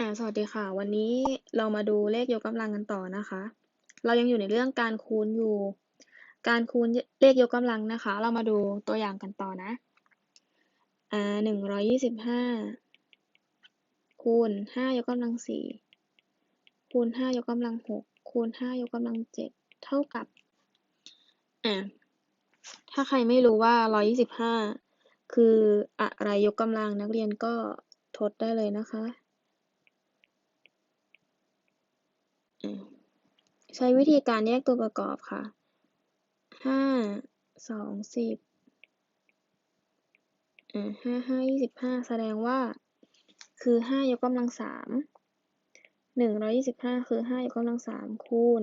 อ่าสวัสดีค่ะ วันนี้เรามาดูเลขยกกำลังกันต่อนะคะ เรายังอยู่ในเรื่องการคูณอยู่ การคูณเลขยกกำลังนะคะ เรามาดูตัวอย่างกันต่อนะอ่าหนึ่งร้อยยี่สิบห้าคูณห้ายกกำลังสี่คูณห้ายกกำลังหกคูณห้ายกกำลังเจ็ดเท่ากับอ่าถ้าใครไม่รู้ว่าร้อยยี่สิบห้าคืออะไรยกกำลังนักเรียนก็ทดได้เลยนะคะ ใช้วิธีการแยกตัวประกอบค่ะ ห้า สอง สิบอ่าห้าห้ายี่สิบห้าแสดงว่า คือห้ายกกำลังสามหนึ่งร้อยยี่สิบห้าคือห้ายกกำลังสามคูณ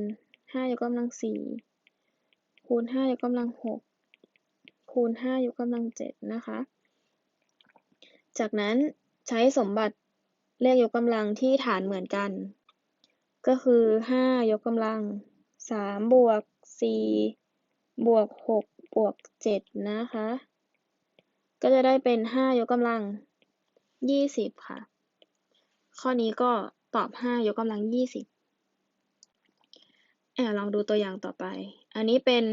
ห้ายกกำลังสี่คูณห้ายกกำลังหกคูณห้ายกกำลังเจ็ดนะคะ จากนั้นใช้สมบัติเลขยกกำลังที่ฐานเหมือนกัน ก็คือห้ายกกำลังสามบวกสี่บวกหกบวกเจ็ดนะคะ ก็จะได้เป็นห้ายกกำลังยี่สิบค่ะ ข้อนี้ก็ตอบห้ายกกำลังยี่สิบแอบลองดูตัวอย่างต่อไป อันนี้เป็น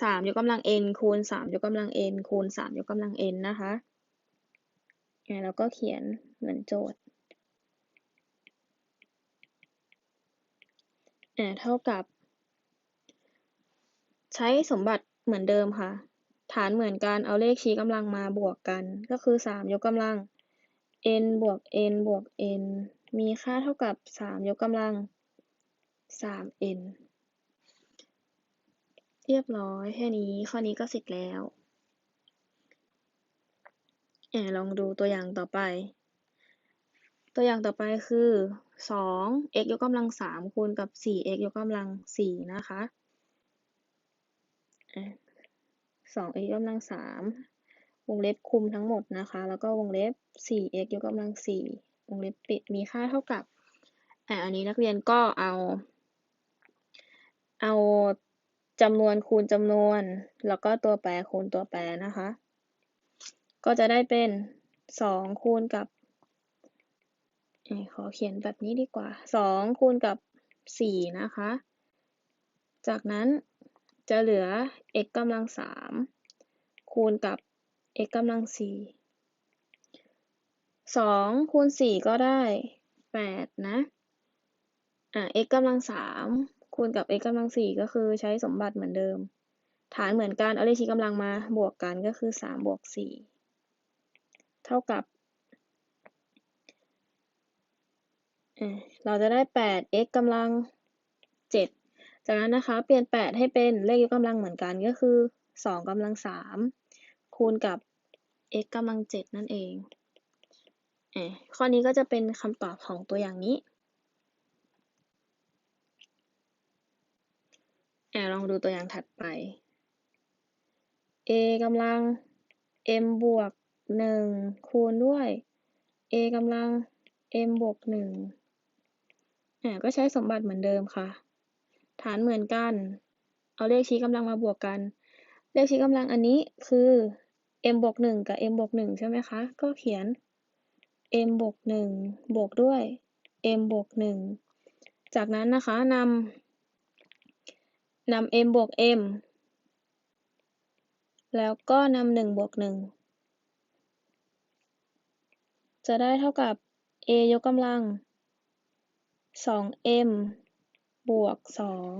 สามยกกำลัง n คูณสามยกกำลัง n คูณสามยกกำลัง n นะคะ แล้วก็เขียนเหมือนโจทย์ อ่าเท่ากับ ใช้สมบัติเหมือนเดิมค่ะ ฐานเหมือนกันเอาเลขชี้กำลังมาบวกกัน ก็คือสามยกกำลัง n บวก n บวก n มีค่าเท่ากับสามยกกำลังสาม n เรียบร้อยแค่นี้ข้อนี้ก็เสร็จแล้วแอลองดูตัวอย่างต่อไป ตัวอย่างต่อไปคือ สอง x ยกกำลังสามคูณกับสี่ x ยกกำลังสี่นะคะสอง x ยกกำลังสามวงเล็บคุมทั้งหมดนะคะ แล้วก็วงเล็บสี่ x ยกกำลังสี่วงเล็บปิดมีค่าเท่ากับอันนี้นักเรียนก็เอา เอาจำนวนคูณจำนวน แล้วก็ตัวแปรคูณตัวแปรนะคะ ก็จะได้เป็นสองคูณกับ ขอเขียนแบบนี้ดีกว่าสองคูณกับสี่นะคะ จากนั้นจะเหลือ x กำลังสามคูณกับ x กำลังสี่สองคูณสี่ก็ได้แปดนะ อ่า x กำลังสามคูณกับ x กำลังสี่ก็คือใช้สมบัติเหมือนเดิม ฐานเหมือนกัน เอาเลขชี้กำลังมาบวกกันก็คือสามบวกสี่เท่ากับ เราจะได้ 8x กำลัง 7 จากนั้นนะคะเปลี่ยน 8 ให้เป็นเลขยกกำลังเหมือนกันก็คือ 2กำลัง 3 คูณกับ x กำลัง 7 นั่นเองอข้อนี้ก็จะเป็นคำตอบของตัวอย่างนี้แอลองดูตัวอย่างถัดไป a กำลัง m บวก 1 คูณด้วย a กำลัง m บวก1อ่า ก็ใช้สมบัติเหมือนเดิมค่ะ ฐานเหมือนกัน เอาเลขชี้กำลังมาบวกกัน เลขชี้กำลังอันนี้คือ m บวกหนึ่งกับ m บวกหนึ่งใช่ไหมคะ ก็เขียน m บวกหนึ่งบวกด้วย m บวกหนึ่งจากนั้นนะคะนำนำ m บวก m แล้วก็นำหนึ่งบวกหนึ่งจะได้เท่ากับ a ยกกำลัง สอง m บวกสอง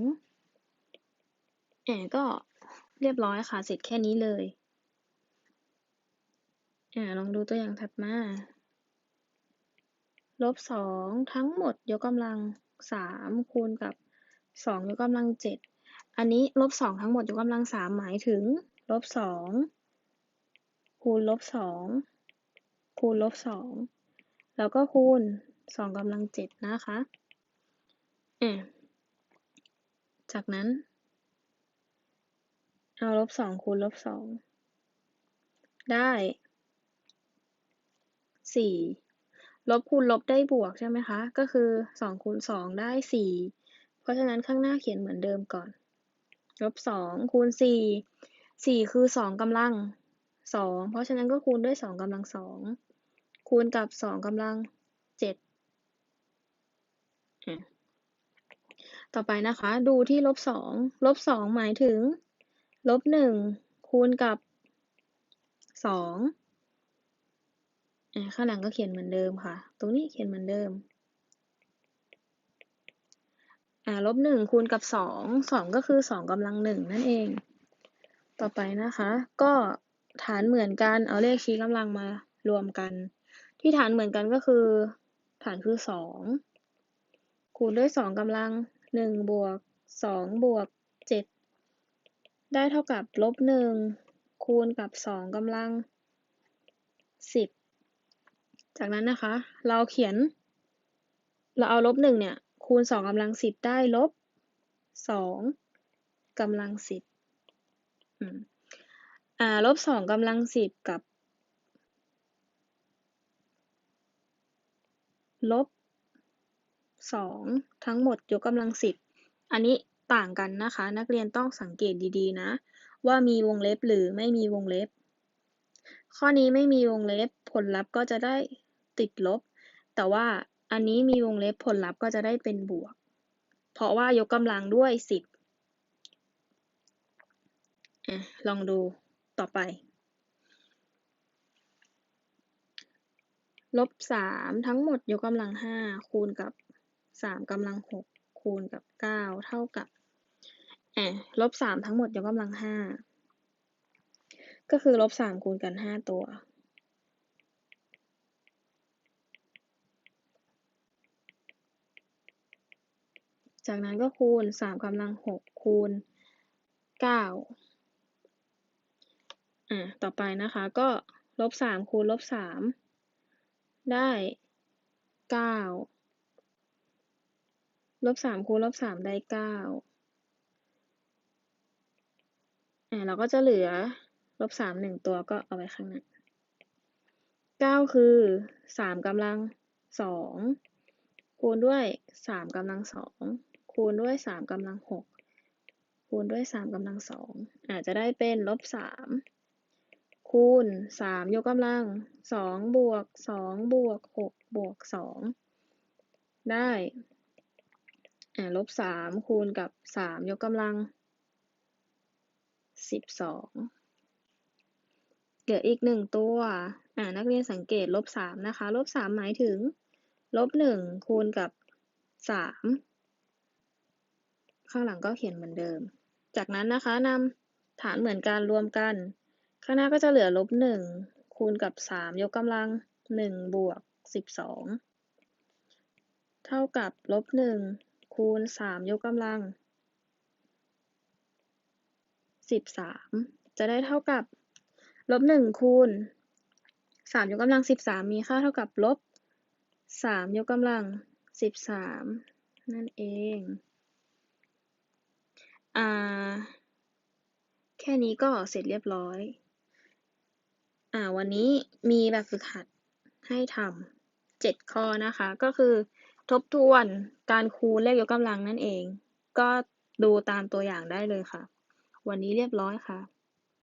แอบก็เรียบร้อยค่ะ เสร็จแค่นี้เลยอ่าลองดูตัวอย่างถัดมา ลบสองทั้งหมดยกกำลังสามคูณกับสองยกกำลังเจ็ดอันนี้ลบสองทั้งหมดยกกำลังสามหมายถึงลบสองคูณลบสองคูณลบสองแล้วก็คูณสองกำลังเจ็ดนะคะ จากนั้น เอาลบสองคูณลบสองได้สี่ลบคูณลบได้บวกใช่ไหมคะ ก็คือสองคูณสองได้สี่เพราะฉะนั้นข้างหน้าเขียนเหมือนเดิมก่อน ลบสองคูณสี่สี่คือสองกำลังสองเพราะฉะนั้นก็คูณด้วยสองกำลังสองคูณกับสองกำลังเจ็ดอะ ต่อไปนะคะ ดูที่ลบสองลบสองหมายถึงลบหนึ่งคูณกับสองอะข้างหลังก็เขียนเหมือนเดิมค่ะ ตรงนี้เขียนเหมือนเดิมลบหนึ่งคูณกับสองสองก็คือสองกำลังหนึ่งนั่นเอง ต่อไปนะคะ ก็ฐานเหมือนกันเอาเลขชี้กำลังมารวมกัน ที่ฐานเหมือนกันก็คือ ฐานคือสองคูณด้วยสองกำลัง หนึ่งบวกสองบวกเจ็ดได้เท่ากับลบหนึ่งคูณกับสองกำลังสิบจากนั้นนะคะ เราเขียน เราเอาลบหนึ่งเนี่ยคูณสองกำลังสิบได้ลบสองกำลังสิบอ่าลบสองกำลังสิบกับลบ สองทั้งหมดยกกำลังสิบอันนี้ต่างกันนะคะ นักเรียนต้องสังเกตดีๆนะ ว่ามีวงเล็บหรือไม่มีวงเล็บ ข้อนี้ไม่มีวงเล็บผลลัพธ์ก็จะได้ติดลบ แต่ว่าอันนี้มีวงเล็บผลลัพธ์ก็จะได้เป็นบวก เพราะว่ายกกำลังด้วยสิบลองดูต่อไปลบสามทั้งหมดยกกำลังห้าคูณกับ สามกำลังหกคูณกับเก้าเท่ากับแอะลบสามทั้งหมดยกกำลังห้าก็คือลบสามคูณกันห้าตัว จากนั้นก็คูณสามกำลังหกคูณเก้าอะต่อไปนะคะก็ลบสามคูณลบสามได้เก้า ลบสามคูณลบสามได้เก้าอ่าเราก็จะเหลือลบสามหนึ่งตัวก็เอาไว้ข้างหน้าเก้าคือสามกำลังสองคูณด้วยสามกำลังสองคูณด้วยสามกำลังหกคูณด้วยสามกำลังสองอาจจะได้เป็นลบสามคูณสามยกกำลังสองบวกสองบวกหกบวกสองได้ อ่าลบสามคูณกับสามยกกำลังสิบสองเหลืออีกหนึ่งตัว อ่า นักเรียนสังเกตลบสามนะคะ ลบสามหมายถึง ลบหนึ่งคูณกับสามข้างหลังก็เขียนเหมือนเดิม จากนั้นนะคะนำฐานเหมือนกันรวมกัน ข้างหน้าก็จะเหลือลบหนึ่งคูณกับสามยกกำลังหนึ่งบวกสิบสอง เท่ากับลบหนึ่ง คูณสามยกกำลังสิบสามจะได้เท่ากับลบหนึ่งคูณสามยกกำลังสิบสามมีค่าเท่ากับลบสามยกกำลังสิบสามนั่นเอง อ่า แค่นี้ก็เสร็จเรียบร้อย อ่า วันนี้มีแบบฝึกหัดให้ทำเจ็ดข้อนะคะ ก็คือ ทบทวนการคูณเลขยกกำลังนั่นเอง ก็ดูตามตัวอย่างได้เลยค่ะ วันนี้เรียบร้อยค่ะ